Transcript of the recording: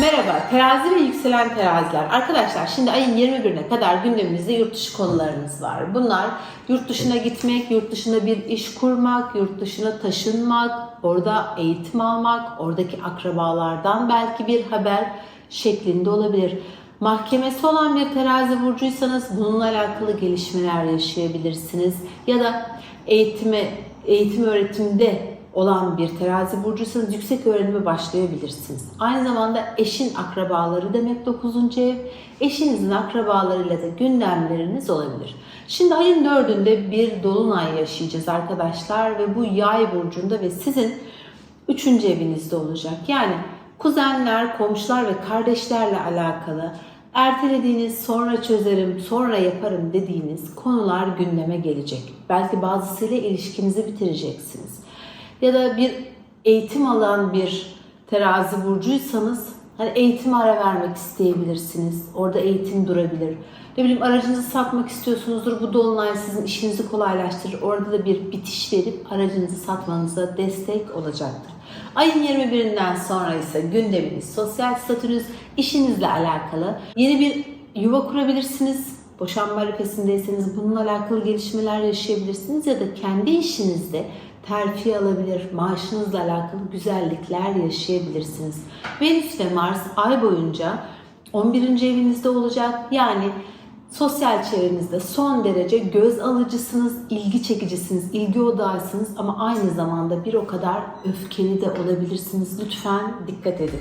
Merhaba, terazi ve yükselen teraziler. Arkadaşlar şimdi ayın 21'ine kadar gündemimizde yurt dışı konularımız var. Bunlar yurt dışına gitmek, yurt dışında bir iş kurmak, yurt dışına taşınmak, orada eğitim almak, oradaki akrabalardan belki bir haber şeklinde olabilir. Mahkemesi olan bir terazi burcuysanız bununla alakalı gelişmeler yaşayabilirsiniz. Ya da eğitime, eğitim öğretimde olan bir terazi burcuysanız yüksek öğrenime başlayabilirsiniz. Aynı zamanda eşin akrabaları demek 9. ev. Eşinizin akrabalarıyla da gündemleriniz olabilir. Şimdi ayın 4'ünde bir dolunay yaşayacağız arkadaşlar ve bu yay burcunda ve sizin 3. evinizde olacak. Yani kuzenler, komşular ve kardeşlerle alakalı ertelediğiniz, sonra çözerim, sonra yaparım dediğiniz konular gündeme gelecek. Belki bazısıyla ilişkinizi bitireceksiniz ya da bir eğitim alan bir terazi burcuysanız hani eğitime ara vermek isteyebilirsiniz. Orada eğitim durabilir. Ne bileyim aracınızı satmak istiyorsunuzdur. Bu dolunay sizin işinizi kolaylaştırır. Orada da bir bitiş verip aracınızı satmanıza destek olacaktır. Ayın 21'inden sonra ise gündeminiz, sosyal statünüz, işinizle alakalı yeni bir yuva kurabilirsiniz. Boşanma arifesindeyseniz bununla alakalı gelişmeler yaşayabilirsiniz ya da kendi işinizde terfi alabilir, maaşınızla alakalı güzellikler yaşayabilirsiniz. Venüs ve Mars ay boyunca 11. evinizde olacak. Yani sosyal çevrenizde son derece göz alıcısınız, ilgi çekicisiniz, ilgi odağısınız ama aynı zamanda bir o kadar öfkeli de olabilirsiniz. Lütfen dikkat edin.